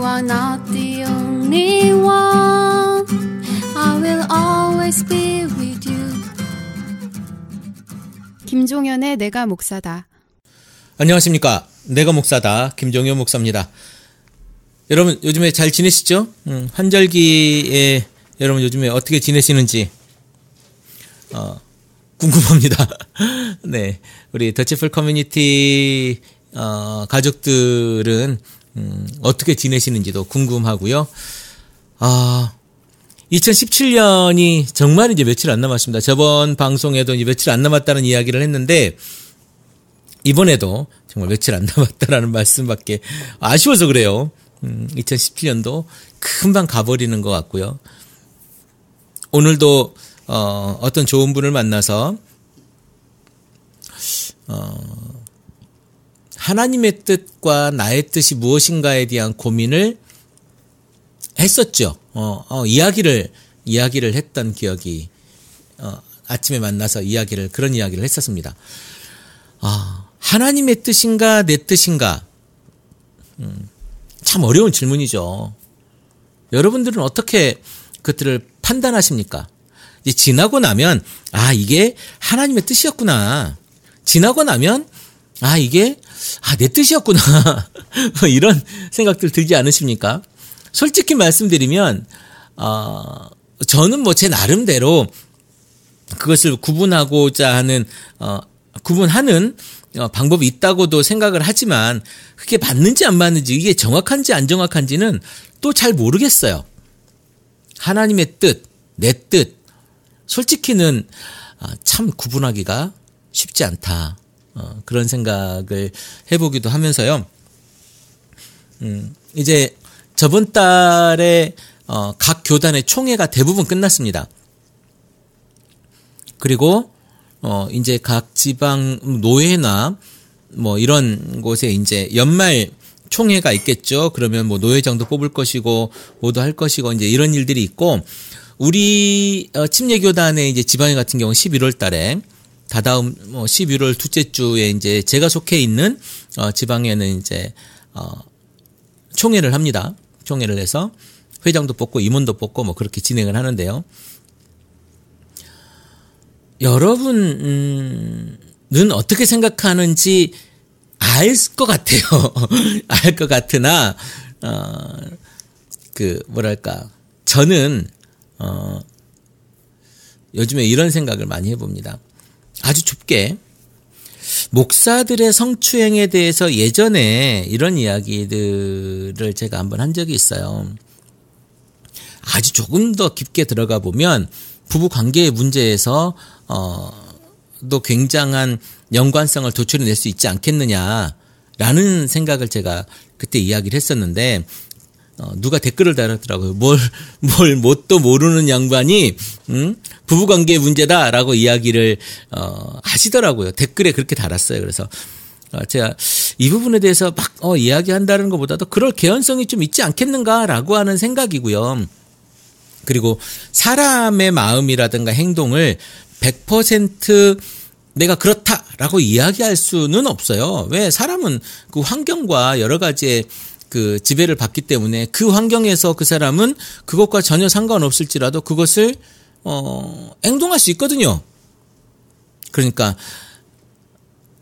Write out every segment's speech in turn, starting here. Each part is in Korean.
You are not the only one. I will always be with you. 김종현의 내가 목사다. 안녕하십니까. 내가 목사다. 김종현 목사입니다. 여러분, 요즘에 잘 지내시죠? 음, 환절기에 여러분 요즘에 어떻게 지내시는지, 어, 궁금합니다. 네. 우리 더치풀 커뮤니티, 어, 가족들은, 음, 어떻게 지내시는지도 궁금하고요. 아, 2017년이 정말 이제 며칠 안 남았습니다. 저번 방송에도 이제 며칠 안 남았다는 이야기를 했는데, 이번에도 정말 며칠 안 남았다라는 말씀밖에 아쉬워서 그래요. 음, 2017년도 금방 가버리는 것 같고요. 오늘도 어, 어떤 좋은 분을 만나서 어, 하나님의 뜻과 나의 뜻이 무엇인가에 대한 고민을 했었죠. 어, 어, 이야기를 이야기를 했던 기억이 어, 아침에 만나서 이야기를 그런 이야기를 했었습니다. 아, 하나님의 뜻인가 내 뜻인가? 음, 참 어려운 질문이죠. 여러분들은 어떻게 그것들을 판단하십니까? 이제 지나고 나면 아 이게 하나님의 뜻이었구나. 지나고 나면 아 이게 아 내 뜻이었구나. 뭐 이런 생각들 들지 않으십니까? 솔직히 말씀드리면 어, 저는 뭐 제 나름대로 그것을 구분하고자 하는 어, 구분하는 어, 방법이 있다고도 생각을 하지만 그게 맞는지 안 맞는지 이게 정확한지 안 정확한지는 또 잘 모르겠어요. 하나님의 뜻, 내 뜻, 솔직히는 아, 참 구분하기가 쉽지 않다. 어, 그런 생각을 해보기도 하면서요. 음, 이제 저번 달에 어, 각 교단의 총회가 대부분 끝났습니다. 그리고 어, 이제 각 지방 노회나 뭐 이런 곳에 이제 연말 총회가 있겠죠. 그러면 뭐 노회장도 뽑을 것이고 모두 할 것이고 이제 이런 일들이 있고 우리 어, 침례 교단의 이제 지방회 같은 경우 11월 달에 다다음 뭐 11월 둘째 주에 이제 제가 속해 있는 어, 지방에는 이제 어, 총회를 합니다. 총회를 해서 회장도 뽑고 임원도 뽑고 뭐 그렇게 진행을 하는데요. 여러분은 어떻게 생각하는지 알 것 같아요. 알 것 같으나 어, 그 뭐랄까 저는 어, 요즘에 이런 생각을 많이 해봅니다. 아주 좁게 목사들의 성추행에 대해서 예전에 이런 이야기들을 제가 한번 한 적이 있어요. 아주 조금 더 깊게 들어가 보면 부부 관계의 문제에서 어또 굉장한 연관성을 도출해낼 수 있지 않겠느냐라는 생각을 제가 그때 이야기를 했었는데 어, 누가 댓글을 달았더라고요. 뭘, 뭘, 뭣도 모르는 양반이, 음, 부부관계 문제다라고 이야기를, 어, 하시더라고요. 댓글에 그렇게 달았어요. 그래서, 어, 제가 이 부분에 대해서 막, 어, 이야기한다는 것보다도 그럴 개연성이 좀 있지 않겠는가라고 하는 생각이고요. 그리고 사람의 마음이라든가 행동을 100% 내가 그렇다라고 이야기할 수는 없어요. 왜 사람은 그 환경과 여러 가지의 그 지배를 받기 때문에 그 환경에서 그 사람은 그것과 전혀 상관없을지라도 그것을 어 행동할 수 있거든요. 그러니까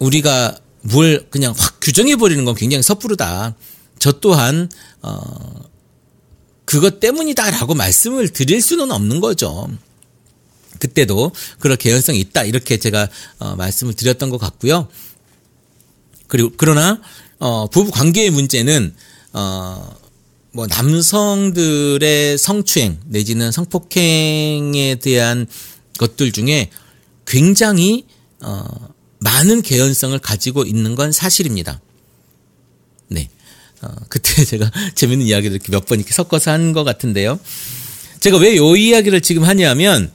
우리가 뭘 그냥 확 규정해 버리는 건 굉장히 섣부르다. 저 또한 어 그것 때문이다라고 말씀을 드릴 수는 없는 거죠. 그때도 그럴 개연성이 있다 이렇게 제가 어 말씀을 드렸던 것 같고요. 그리고 그러나 어 부부 관계의 문제는 어, 뭐 남성들의 성추행 내지는 성폭행에 대한 것들 중에 굉장히 어, 많은 개연성을 가지고 있는 건 사실입니다. 네. 어, 그때 제가 재밌는 이야기를 이렇게 몇 번 이렇게 섞어서 한 것 같은데요. 제가 왜이 이야기를 지금 하냐면,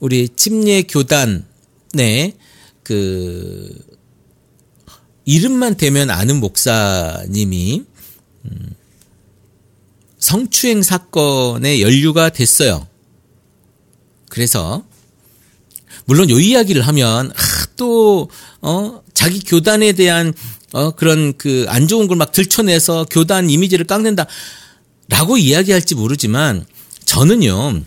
우리 침례 교단의 그 이름만 대면 아는 목사님이 음, 성추행 사건에 연루가 됐어요. 그래서 물론 요 이야기를 하면 아, 또 어, 자기 교단에 대한 어, 그런 그 안 좋은 걸 막 들춰내서 교단 이미지를 깎는다. 라고 이야기할지 모르지만 저는요.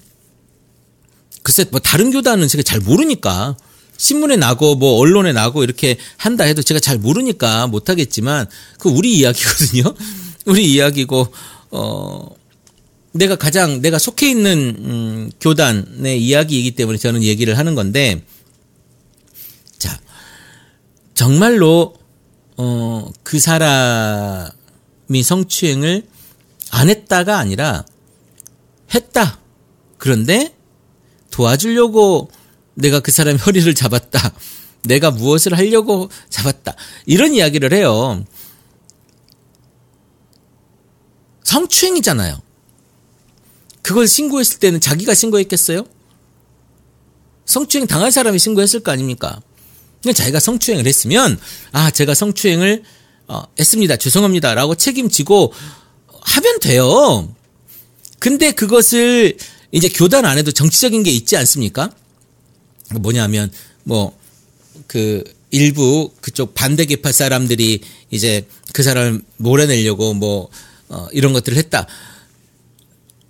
글쎄 뭐 다른 교단은 제가 잘 모르니까 신문에 나고 뭐 언론에 나고 이렇게 한다 해도 제가 잘 모르니까 못 하겠지만 그 우리 이야기거든요. 우리 이야기고 어 내가 가장 내가 속해 있는 음, 교단의 이야기이기 때문에 저는 얘기를 하는 건데 자 정말로 어 그 사람이 성추행을 안 했다가 아니라 했다. 그런데 도와주려고 내가 그 사람의 허리를 잡았다. 내가 무엇을 하려고 잡았다. 이런 이야기를 해요. 성추행이잖아요. 그걸 신고했을 때는 자기가 신고했겠어요? 성추행 당할 사람이 신고했을 거 아닙니까? 그냥 자기가 성추행을 했으면 아 제가 성추행을 어, 했습니다 죄송합니다라고 책임지고 하면 돼요. 근데 그것을 이제 교단 안에도 정치적인 게 있지 않습니까? 뭐냐면 뭐 그 일부 그쪽 반대 계파 사람들이 이제 그 사람을 몰아내려고 뭐 어, 이런 것들을 했다.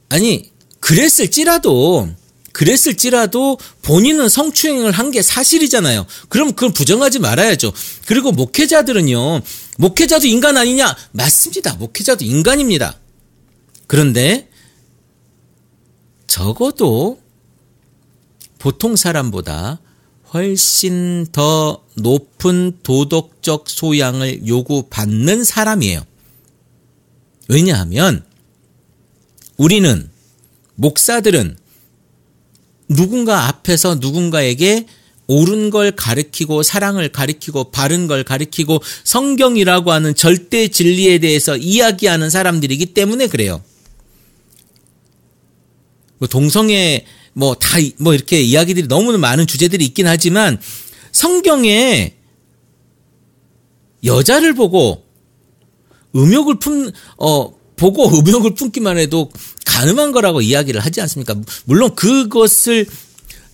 아니 그랬을지라도 그랬을지라도 본인은 성추행을 한 게 사실이잖아요. 그럼 그걸 부정하지 말아야죠. 그리고 목회자들은요. 목회자도 인간 아니냐? 맞습니다. 목회자도 인간입니다. 그런데 적어도 보통 사람보다 훨씬 더 높은 도덕적 소양을 요구받는 사람이에요. 왜냐하면 우리는 목사들은 누군가 앞에서 누군가에게 옳은 걸 가르치고 사랑을 가르치고 바른 걸 가르치고 성경이라고 하는 절대 진리에 대해서 이야기하는 사람들이기 때문에 그래요. 뭐 동성애 뭐 다뭐 뭐 이렇게 이야기들이 너무 많은 주제들이 있긴 하지만 성경에 여자를 보고 음욕을 품 어 보고 음욕을 품기만 해도 가늠한 거라고 이야기를 하지 않습니까? 물론 그것을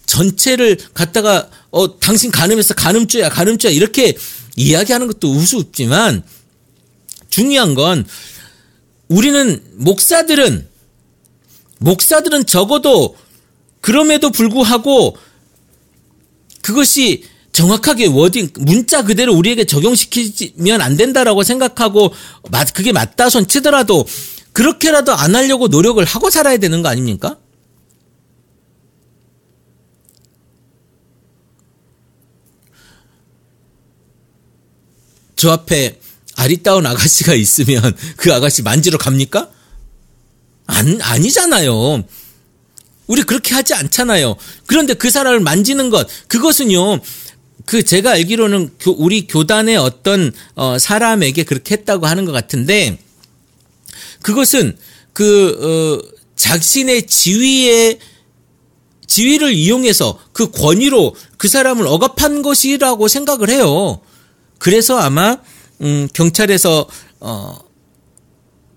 전체를 갖다가 어 당신 가늠했어 가늠죄야 가늠죄야 이렇게 이야기하는 것도 우습지만 중요한 건 우리는 목사들은 목사들은 적어도 그럼에도 불구하고 그것이 정확하게 워딩 문자 그대로 우리에게 적용시키면 안 된다라고 생각하고 그게 맞다 손 치더라도 그렇게라도 안 하려고 노력을 하고 살아야 되는 거 아닙니까? 저 앞에 아리따운 아가씨가 있으면 그 아가씨 만지러 갑니까? 안, 아니잖아요. 우리 그렇게 하지 않잖아요. 그런데 그 사람을 만지는 것, 그것은요, 그 제가 알기로는 우리 교단의 어떤 어 사람에게 그렇게 했다고 하는 것 같은데 그것은 그 어, 자신의 지위의 지위를 이용해서 그 권위로 그 사람을 억압한 것이라고 생각을 해요. 그래서 아마 음 경찰에서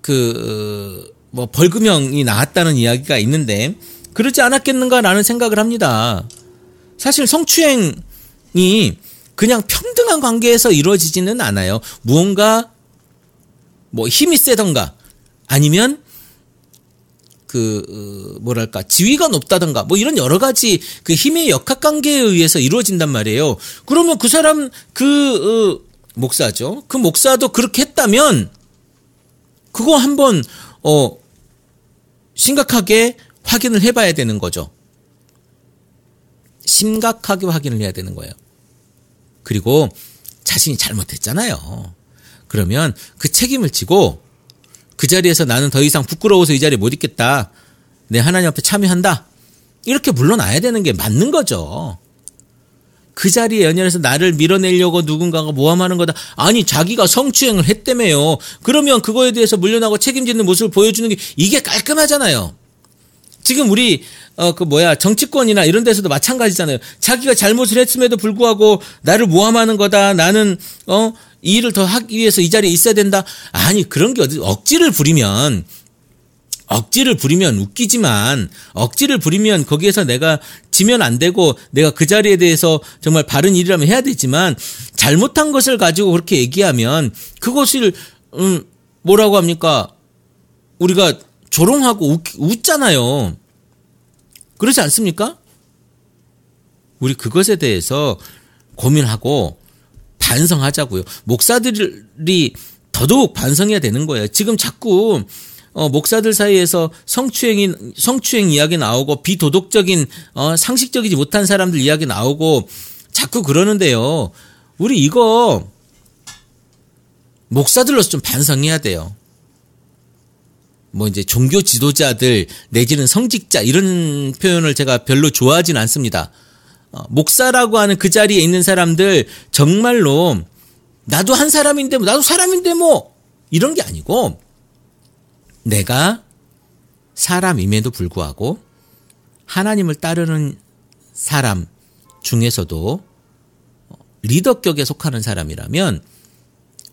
어그 뭐 벌금형이 나왔다는 이야기가 있는데 그러지 않았겠는가라는 생각을 합니다. 사실 성추행이 그냥 평등한 관계에서 이루어지지는 않아요. 무언가 뭐 힘이 세던가 아니면 그 어, 뭐랄까 지위가 높다던가 뭐 이런 여러 가지 그 힘의 역학 관계에 의해서 이루어진단 말이에요. 그러면 그 사람 그 어, 목사죠. 그 목사도 그렇게 했다면 그거 한번 어 심각하게 확인을 해봐야 되는 거죠. 심각하게 확인을 해야 되는 거예요. 그리고 자신이 잘못했잖아요. 그러면 그 책임을 지고 그 자리에서 나는 더 이상 부끄러워서 이 자리에 못 있겠다. 내 하나님 앞에 참여한다. 이렇게 물러나야 되는 게 맞는 거죠. 그 자리에 연연해서 나를 밀어내려고 누군가가 모함하는 거다. 아니 자기가 성추행을 했다며요. 그러면 그거에 대해서 물러나고 책임지는 모습을 보여주는 게 이게 깔끔하잖아요. 지금 우리 어 그 뭐야 정치권이나 이런 데서도 마찬가지잖아요. 자기가 잘못을 했음에도 불구하고 나를 모함하는 거다. 나는 어 이 일을 더 하기 위해서 이 자리에 있어야 된다. 아니 그런 게 어디 억지를 부리면 억지를 부리면 웃기지만 억지를 부리면 거기에서 내가 지면 안 되고 내가 그 자리에 대해서 정말 바른 일이라면 해야 되지만 잘못한 것을 가지고 그렇게 얘기하면 그것을 음 뭐라고 합니까? 우리가 조롱하고 웃, 웃잖아요. 그렇지 않습니까? 우리 그것에 대해서 고민하고 반성하자고요. 목사들이 더더욱 반성해야 되는 거예요. 지금 자꾸 어, 목사들 사이에서 성추행이 성추행 이야기 나오고 비도덕적인 어, 상식적이지 못한 사람들 이야기 나오고 자꾸 그러는데요. 우리 이거 목사들로서 좀 반성해야 돼요. 뭐 이제 종교 지도자들 내지는 성직자 이런 표현을 제가 별로 좋아하진 않습니다. 어, 목사라고 하는 그 자리에 있는 사람들 정말로 나도 한 사람인데 뭐 나도 사람인데 뭐 이런 게 아니고 내가 사람임에도 불구하고 하나님을 따르는 사람 중에서도 리더격에 속하는 사람이라면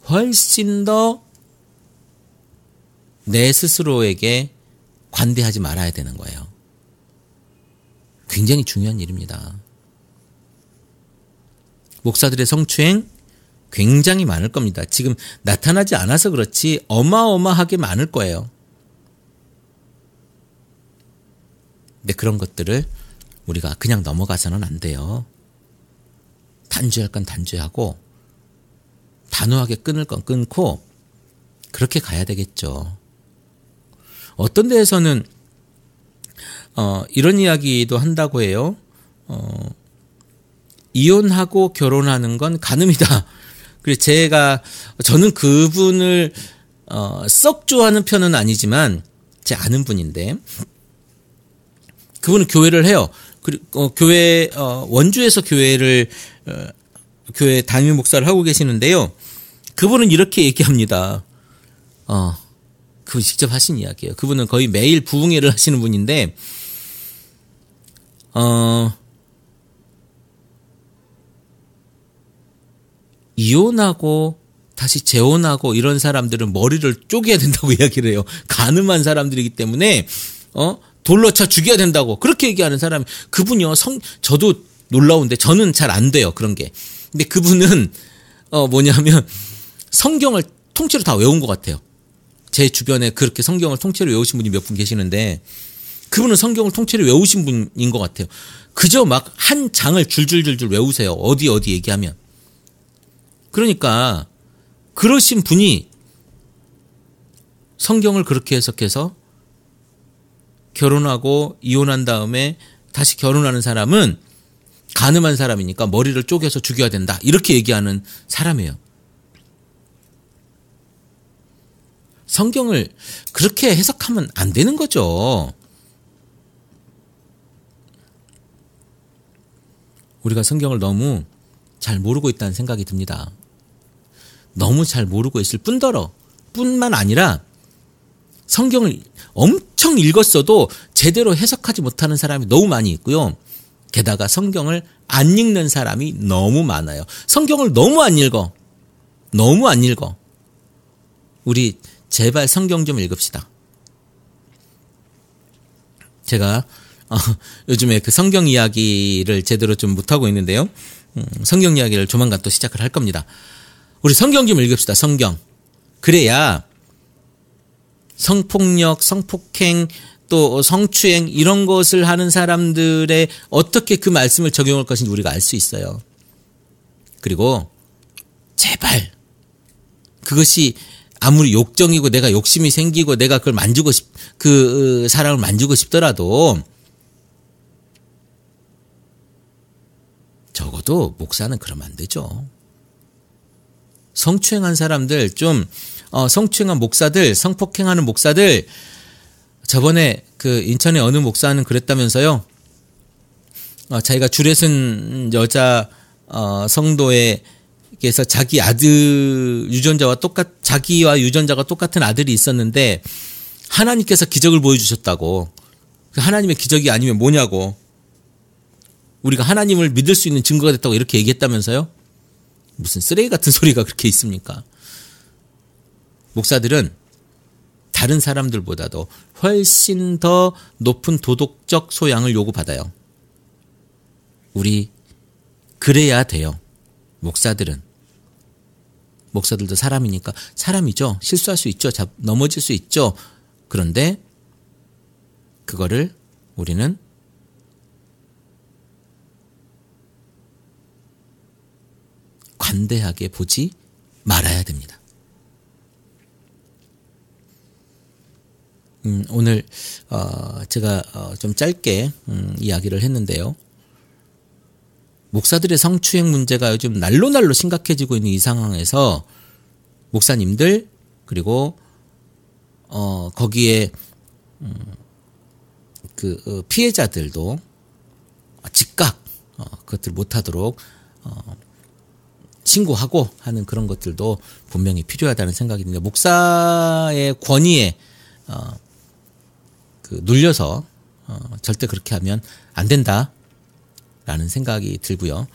훨씬 더 내 스스로에게 관대하지 말아야 되는 거예요. 굉장히 중요한 일입니다. 목사들의 성추행 굉장히 많을 겁니다. 지금 나타나지 않아서 그렇지 어마어마하게 많을 거예요. 근데 그런 것들을 우리가 그냥 넘어가서는 안 돼요. 단죄할 건 단죄하고 단호하게 끊을 건 끊고 그렇게 가야 되겠죠. 어떤 데에서는 어, 이런 이야기도 한다고 해요. 어, 이혼하고 결혼하는 건 간음이다. 그리고 제가 저는 그분을 어, 썩 좋아하는 편은 아니지만 제 아는 분인데 그분은 교회를 해요. 그리고 어, 교회 어, 원주에서 교회를 어, 교회 담임 목사를 하고 계시는데요. 그분은 이렇게 얘기합니다. 어, 그분 직접 하신 이야기예요. 그분은 거의 매일 부흥회를 하시는 분인데, 어, 이혼하고 다시 재혼하고 이런 사람들은 머리를 쪼개야 된다고 이야기를 해요. 가늠한 사람들이기 때문에, 어, 돌로 쳐 죽여야 된다고 그렇게 얘기하는 사람 그분이요 성 저도 놀라운데 저는 잘 안 돼요 그런 게 근데 그분은 어 뭐냐면 성경을 통째로 다 외운 것 같아요 제 주변에 그렇게 성경을 통째로 외우신 분이 몇 분 계시는데 그분은 성경을 통째로 외우신 분인 것 같아요 그저 막 한 장을 줄줄줄줄 외우세요 어디 어디 얘기하면 그러니까 그러신 분이 성경을 그렇게 해석해서 결혼하고 이혼한 다음에 다시 결혼하는 사람은 가늠한 사람이니까 머리를 쪼개서 죽여야 된다. 이렇게 얘기하는 사람이에요. 성경을 그렇게 해석하면 안 되는 거죠. 우리가 성경을 너무 잘 모르고 있다는 생각이 듭니다. 너무 잘 모르고 있을 뿐더러 뿐만 아니라 성경을 엄청 읽었어도 제대로 해석하지 못하는 사람이 너무 많이 있고요. 게다가 성경을 안 읽는 사람이 너무 많아요. 성경을 너무 안 읽어. 너무 안 읽어. 우리 제발 성경 좀 읽읍시다. 제가 어, 요즘에 그 성경 이야기를 제대로 좀 못하고 있는데요. 음, 성경 이야기를 조만간 또 시작을 할 겁니다. 우리 성경 좀 읽읍시다. 성경. 그래야 성폭력, 성폭행, 또 성추행 이런 것을 하는 사람들의 어떻게 그 말씀을 적용할 것인지 우리가 알 수 있어요. 그리고 제발 그것이 아무리 욕정이고 내가 욕심이 생기고 내가 그걸 만지고 싶, 그 사람을 만지고 싶더라도 적어도 목사는 그러면 안 되죠. 성추행한 사람들 좀 어, 성추행한 목사들, 성폭행하는 목사들 저번에 그 인천의 어느 목사는 그랬다면서요. 어, 자기가 줄에 쓴 여자 어, 성도 에게서 자기 아들 유전자와 똑같 자기와 유전자가 똑같은 아들이 있었는데 하나님께서 기적을 보여주셨다고. 그 하나님의 기적이 아니면 뭐냐고. 우리가 하나님을 믿을 수 있는 증거가 됐다고 이렇게 얘기했다면서요? 무슨 쓰레기 같은 소리가 그렇게 있습니까? 목사들은 다른 사람들보다도 훨씬 더 높은 도덕적 소양을 요구받아요. 우리 그래야 돼요. 목사들은. 목사들도 사람이니까 사람이죠. 실수할 수 있죠. 넘어질 수 있죠. 그런데 그거를 우리는 관대하게 보지 말아야 됩니다. 음, 오늘 어, 제가 어, 좀 짧게 음, 이야기를 했는데요. 목사들의 성추행 문제가 요즘 날로 날로 심각해지고 있는 이 상황에서 목사님들 그리고 어 거기에 음, 그 어, 피해자들도 즉각 어, 그것들 못하도록 어, 신고하고 하는 그런 것들도 분명히 필요하다는 생각이 듭니다. 목사의 권위에 어, 그 눌려서 어, 절대 그렇게 하면 안 된다 라는 생각이 들고요.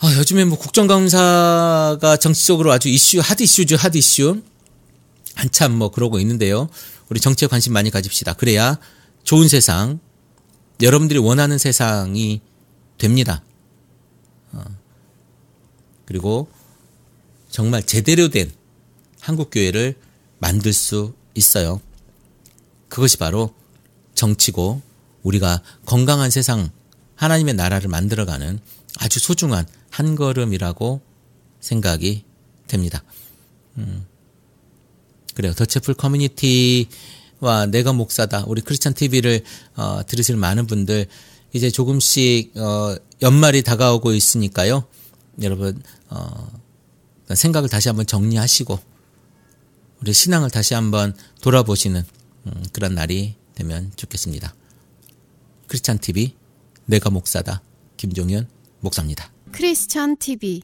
아, 요즘에 뭐 국정감사가 정치적으로 아주 이슈 핫 이슈죠 핫 이슈 한참 뭐 그러고 있는데요. 우리 정치에 관심 많이 가집시다. 그래야 좋은 세상 여러분들이 원하는 세상이 됩니다. 어, 그리고 정말 제대로 된 한국 교회를 만들 수 있어요. 그것이 바로 정치고 우리가 건강한 세상 하나님의 나라를 만들어가는 아주 소중한 한 걸음이라고 생각이 됩니다. 음. 그래요. 더체풀 커뮤니티와 내가 목사다. 우리 크리스찬 TV를 어, 들으실 많은 분들 이제 조금씩 어, 연말이 다가오고 있으니까요. 여러분 어, 생각을 다시 한번 정리하시고 우리 신앙을 다시 한번 돌아보시는 음, 그런 날이 되면 좋겠습니다. 크리스찬 TV 내가 목사다 김종현 목사입니다. 크리스찬 TV